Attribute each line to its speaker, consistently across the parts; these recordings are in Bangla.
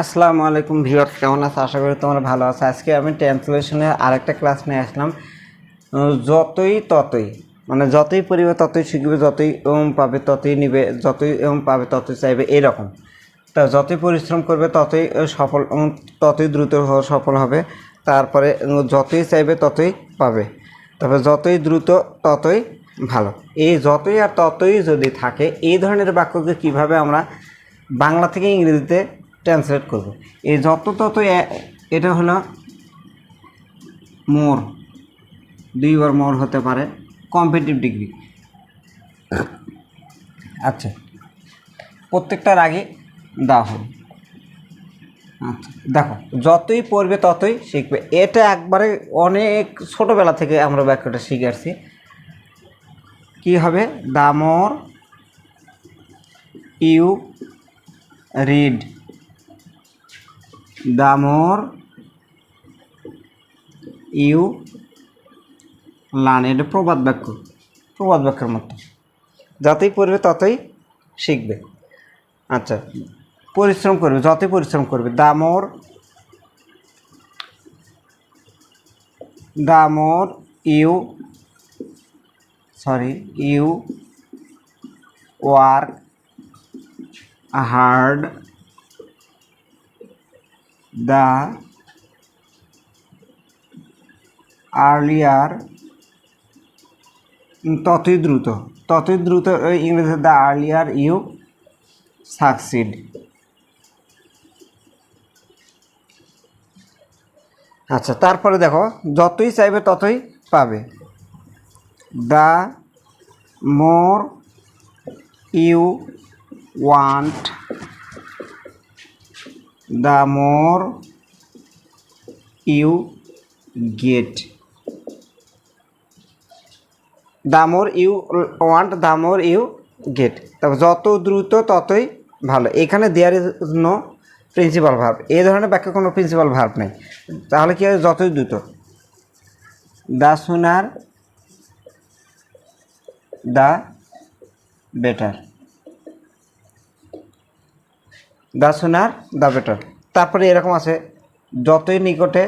Speaker 1: আসসালামু আলাইকুম ভিউয়ার্স, কেমন আছো? আশা করি তোমরা ভালো আছো। আজকে আমি ট্রান্সলেশনের আরেকটা ক্লাস নিয়ে আসলাম। যতই ততই মানে যতই পরিবে ততই শিখবে, যতই পাবে ততই নিবে, যতই পাবে ততই চাইবে, এরকম। তা যতই পরিশ্রম করবে ততই সফল ততই দ্রুত সফল হবে। তারপরে যতই চাইবে ততই পাবে। তবে যতই দ্রুত, ততই ভালো। এই যতই আর ততই যদি থাকে, এই ধরনের বাক্যকে কীভাবে আমরা বাংলা থেকে ইংরেজিতে ট্রান্সলেট করব। এই যত তত এটা হলো মোর। দুইবার মোর হতে পারে কম্পিটিভ ডিগ্রি আচ্ছা প্রত্যেকটার আগে দেওয়া হবে আচ্ছা দেখো, যতই পড়বে ততই শিখবে। এটা একবারে অনেক ছোটোবেলা থেকে আমরা বাক্যটা শিখে আসছি। কী হবে? The more you read. The more you এটা প্রবাদ বাক্য। প্রবাদ বাক্যের মতো যতই পড়বে ততই শিখবে। আচ্ছা পরিশ্রম করবে, যতই পরিশ্রম করবে, the more the more you, sorry, you work hard the earlier ততই দ্রুত ততই দ্রুত ওই ইংরেজিতে দ্য আর্লিয়ার ইউ সাকসিড। আচ্ছা তারপরে দেখো, যতই চাইবে ততই পাবে। The more you want the more you get the more you want the more you get তারপর যত দ্রুত ততই ভালো। এখানে there is no principal verb এই ধরনের বাক্যে কোনো প্রিন্সিপাল ভার্ব নেই। তাহলে কি হবে যতই দ্রুত। The sooner the better. The sooner the better তারপরে এরকম আছে, যতই নিকটে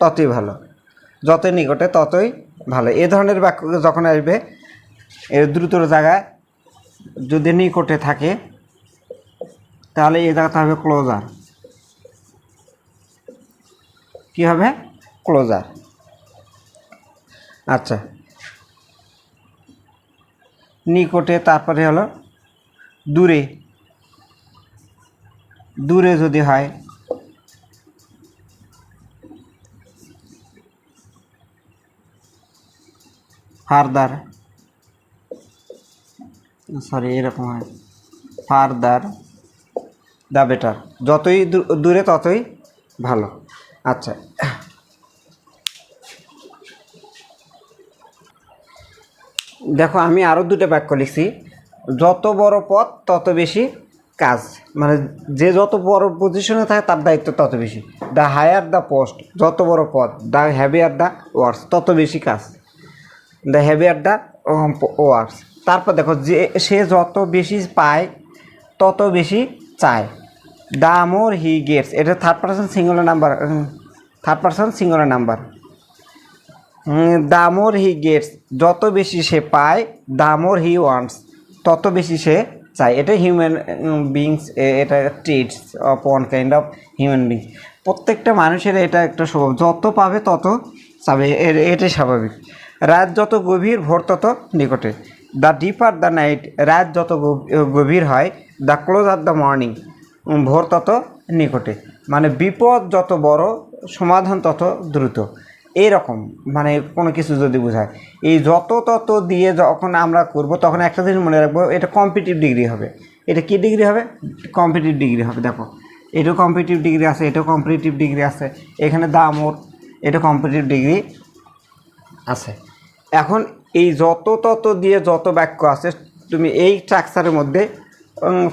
Speaker 1: ততই ভালো। যতই নিকটে ততই ভালো। এ ধরনের বাক্য যখন আসবে এর দ্রুতর জায়গায় যদি নিকটে থাকে, তাহলে এই জায়গাতে হবে ক্লোজার। কি হবে? ক্লোজার। আচ্ছা। নিকটে তারপরে হলো দূরে। দূরে যদি হয়। ফারদার। সরি, এরকম হয়। Farther the better. যতই দূরে ততই ভালো। আচ্ছা। দেখো, আমি আরও দুটো বাক্য লিখছি। যত বড় পদ তত বেশি কাজ। মানে যে যত বড় পজিশনে থাকে, তার দায়িত্ব তত বেশি। দ্য হায়ার দ্য পোস্ট যত বড় পদ দ্য হ্যাভিয়ার দ্য ওয়ার্কস তত বেশি কাজ। দ্য হ্যাভিয়ার দ্য ওয়ার্কস তারপর দেখো, যে সে যত বেশি পায়, তত বেশি চায়। দ্য মোর হি গেটস এটা third person singular number third person singular number the more he gets যত বেশি সে পায় দামোর হি ওয়ান্টস তত বেশি সে চায় এটা হিউম্যান বিংস এটা treats of one kind of human beings প্রত্যেকটা মানুষের এটা একটা স্বভাব। যত পাবে তত চাবে। এটাই স্বাভাবিক। রাত যত গভীর, ভোর তত নিকটে। দ্য ডিপার দ্য নাইট রাত যত গভীর হয় the closer the morning ভোর তত নিকটে। মানে বিপদ যত বড়, সমাধান তত দ্রুত। এইরকম মানে কোনো কিছু যদি বোঝায়। এই যত তত দিয়ে যখন আমরা করব, তখন একটা জিনিস মনে রাখব, এটা কম্পিটিভ ডিগ্রি হবে। এটা কি ডিগ্রি হবে? কম্পিটিভ ডিগ্রি হবে, দেখো। এটাও কম্পিটিভ ডিগ্রি আছে এটাও কম্পিটিটিভ ডিগ্রি আছে, এখানে দামর, এটা কম্পিটিভ ডিগ্রি আছে। এখন এই যত তত দিয়ে যত বাক্য আছে, তুমি এই স্ট্রাকচারের মধ্যে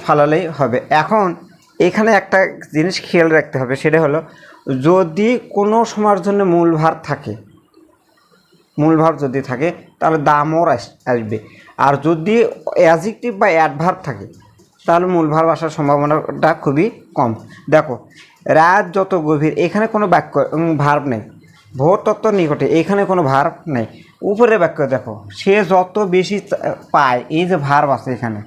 Speaker 1: ফালালেই হবে। এখন এখানে একটা জিনিস খেয়াল রাখতে হবে, সেটা হলো যদি কোনো সময়ের জন্য মূল ভার থাকে মূল ভার যদি থাকে, তাহলে আস- আসবে। আর যদি অ্যাজিকটিভ বা অ্যাডভার্ব থাকে, তাহলে মূল আসার সম্ভাবনাটা খুবই কম। দেখো, রাত যত গভীর, এখানে কোনো বাক্য ভার্ব নেই। ভোর তত্ত্ব নিকটে, এখানে কোনো ভার্ব নেই। উপরে বাক্য দেখো, সে যত বেশি পায়, এই যে ভার্ব আছে এখানে,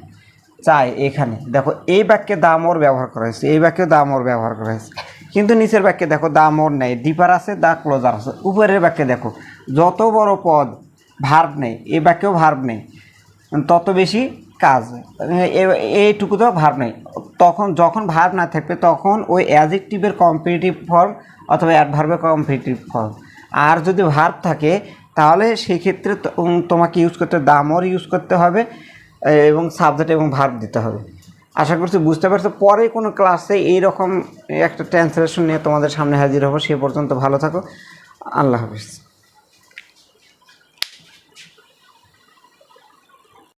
Speaker 1: চায় এখানে। দেখো, এই বাক্যে দামর ব্যবহার করা হয়েছে, এই বাক্যে দামর ব্যবহার করা হয়েছে। কিন্তু নিচের বাক্যে দেখো দামর নেই। ডিপার আছে, দা ক্লোজার আছে। উপরের বাক্যে দেখো, যত বড় পদ ভার্ব নেই। এ বাক্যেও ভার্ব নেই। তত বেশি কাজ এইটুকু তো ভার্ব নেই। তখন যখন ভার্ব না থাকবে, তখন ওই অ্যাজেক্টিভের কম্পিটিটিভ ফর্ম অথবা অ্যাডভার্বের কম্পিটিটিভ ফর্ম আর যদি ভার্ব থাকে, তাহলে সেই ক্ষেত্রে তো- তোমাকে ইউজ করতে দামর ইউজ করতে হবে এবং সাবজেক্ট এবং ভার্ব দিতে হবে। আশা করছি বুঝতে পারছ। পরে কোনো ক্লাসে এইরকম একটা ট্রান্সলেশন নিয়ে তোমাদের সামনে হাজির হব। সে পর্যন্ত ভালো থাকো। আল্লাহ হাফিজ।